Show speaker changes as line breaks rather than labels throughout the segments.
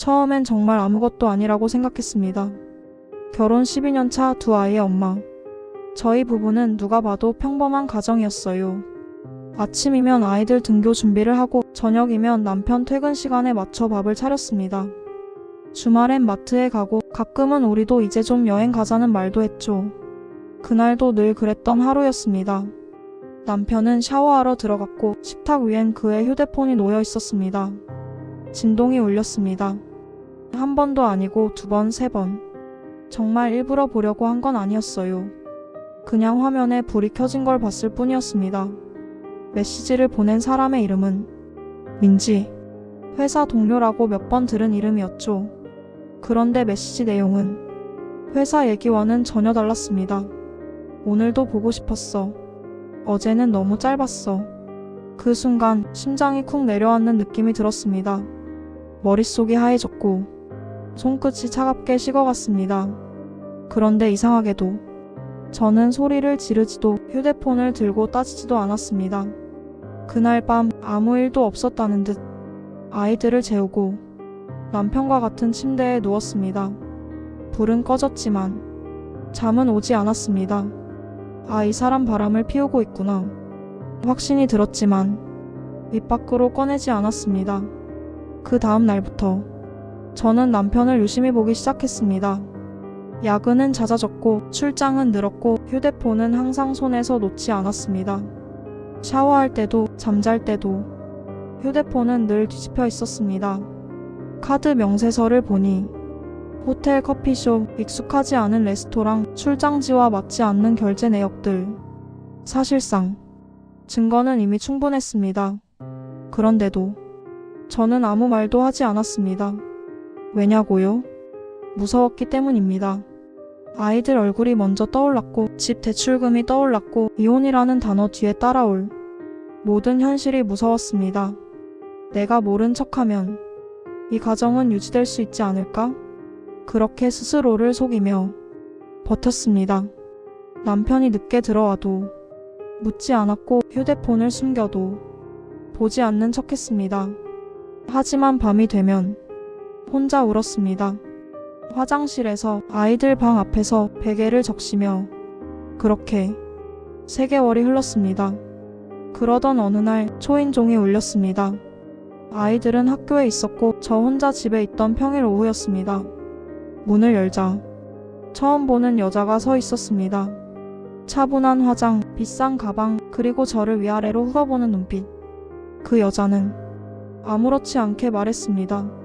처음엔 정말 아무것도 아니라고 생각했습니다. 결혼 12년 차 두 아이의 엄마. 저희 부부는 누가 봐도 평범한 가정이었어요. 아침이면 아이들 등교 준비를 하고 저녁이면 남편 퇴근 시간에 맞춰 밥을 차렸습니다. 주말엔 마트에 가고 가끔은 우리도 이제 좀 여행 가자는 말도 했죠. 그날도 늘 그랬던 하루였습니다. 남편은 샤워하러 들어갔고 식탁 위엔 그의 휴대폰이 놓여 있었습니다. 진동이 울렸습니다. 한 번도 아니고 두 번, 세 번. 정말 일부러 보려고 한 건 아니었어요. 그냥 화면에 불이 켜진 걸 봤을 뿐이었습니다. 메시지를 보낸 사람의 이름은 민지. 회사 동료라고 몇 번 들은 이름이었죠. 그런데 메시지 내용은 회사 얘기와는 전혀 달랐습니다. 오늘도 보고 싶었어. 어제는 너무 짧았어. 그 순간 심장이 쿵 내려앉는 느낌이 들었습니다. 머릿속이 하얘졌고 손끝이 차갑게 식어갔습니다. 그런데 이상하게도 저는 소리를 지르지도 휴대폰을 들고 따지지도 않았습니다. 그날 밤 아무 일도 없었다는 듯 아이들을 재우고 남편과 같은 침대에 누웠습니다. 불은 꺼졌지만 잠은 오지 않았습니다. 아, 이 사람 바람을 피우고 있구나. 확신이 들었지만 입 밖으로 꺼내지 않았습니다. 그 다음 날부터 저는 남편을 유심히 보기 시작했습니다. 야근은 잦아졌고 출장은 늘었고 휴대폰은 항상 손에서 놓지 않았습니다. 샤워할 때도 잠잘 때도 휴대폰은 늘 뒤집혀 있었습니다. 카드 명세서를 보니 호텔 커피숍, 익숙하지 않은 레스토랑, 출장지와 맞지 않는 결제 내역들. 사실상 증거는 이미 충분했습니다. 그런데도 저는 아무 말도 하지 않았습니다. 왜냐고요? 무서웠기 때문입니다. 아이들 얼굴이 먼저 떠올랐고 집 대출금이 떠올랐고 이혼이라는 단어 뒤에 따라올 모든 현실이 무서웠습니다. 내가 모른 척하면 이 가정은 유지될 수 있지 않을까? 그렇게 스스로를 속이며 버텼습니다. 남편이 늦게 들어와도 묻지 않았고 휴대폰을 숨겨도 보지 않는 척 했습니다. 하지만 밤이 되면 혼자 울었습니다. 화장실에서 아이들 방 앞에서 베개를 적시며 그렇게 세 개월이 흘렀습니다. 그러던 어느 날 초인종이 울렸습니다. 아이들은 학교에 있었고 저 혼자 집에 있던 평일 오후였습니다. 문을 열자 처음 보는 여자가 서 있었습니다. 차분한 화장, 비싼 가방, 그리고 저를 위아래로 훑어보는 눈빛. 그 여자는 아무렇지 않게 말했습니다.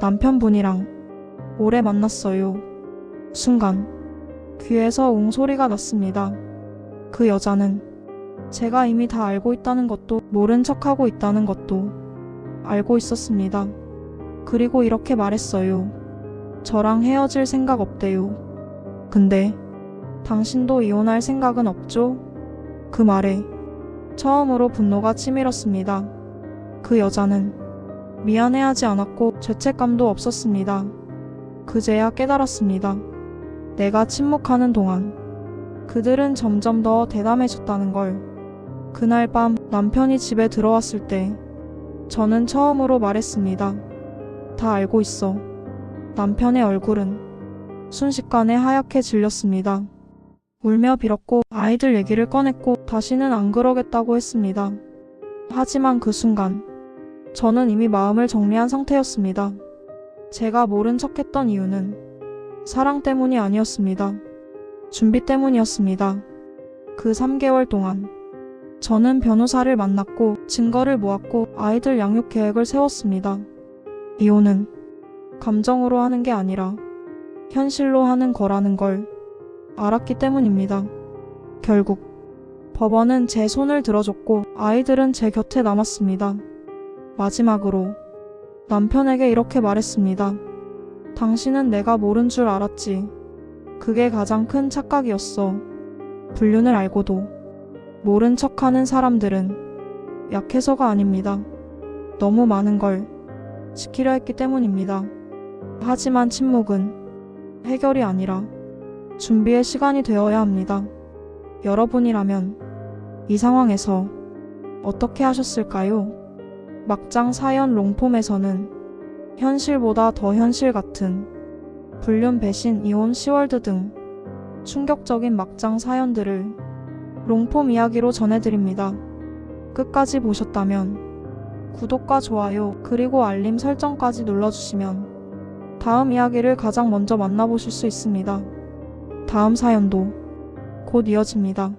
남편분이랑 오래 만났어요. 순간 귀에서 웅소리가 났습니다. 그 여자는 제가 이미 다 알고 있다는 것도 모른 척하고 있다는 것도 알고 있었습니다. 그리고 이렇게 말했어요. 저랑 헤어질 생각 없대요. 근데 당신도 이혼할 생각은 없죠? 그 말에 처음으로 분노가 치밀었습니다. 그 여자는 미안해하지 않았고 죄책감도 없었습니다. 그제야 깨달았습니다. 내가 침묵하는 동안 그들은 점점 더 대담해졌다는 걸. 그날 밤 남편이 집에 들어왔을 때 저는 처음으로 말했습니다. 다 알고 있어. 남편의 얼굴은 순식간에 하얗게 질렸습니다. 울며 빌었고 아이들 얘기를 꺼냈고 다시는 안 그러겠다고 했습니다. 하지만 그 순간 저는 이미 마음을 정리한 상태였습니다. 제가 모른 척 했던 이유는 사랑 때문이 아니었습니다. 준비 때문이었습니다. 그 3개월 동안 저는 변호사를 만났고 증거를 모았고 아이들 양육 계획을 세웠습니다. 이혼은 감정으로 하는 게 아니라 현실로 하는 거라는 걸 알았기 때문입니다. 결국 법원은 제 손을 들어줬고 아이들은 제 곁에 남았습니다. 마지막으로 남편에게 이렇게 말했습니다. 당신은 내가 모른 줄 알았지. 그게 가장 큰 착각이었어. 불륜을 알고도 모른 척하는 사람들은 약해서가 아닙니다. 너무 많은 걸 지키려 했기 때문입니다. 하지만 침묵은 해결이 아니라 준비의 시간이 되어야 합니다. 여러분이라면 이 상황에서 어떻게 하셨을까요? 막장 사연 롱폼에서는 현실보다 더 현실 같은 불륜 배신 이혼 시월드 등 충격적인 막장 사연들을 롱폼 이야기로 전해드립니다. 끝까지 보셨다면 구독과 좋아요 그리고 알림 설정까지 눌러주시면 다음 이야기를 가장 먼저 만나보실 수 있습니다. 다음 사연도 곧 이어집니다.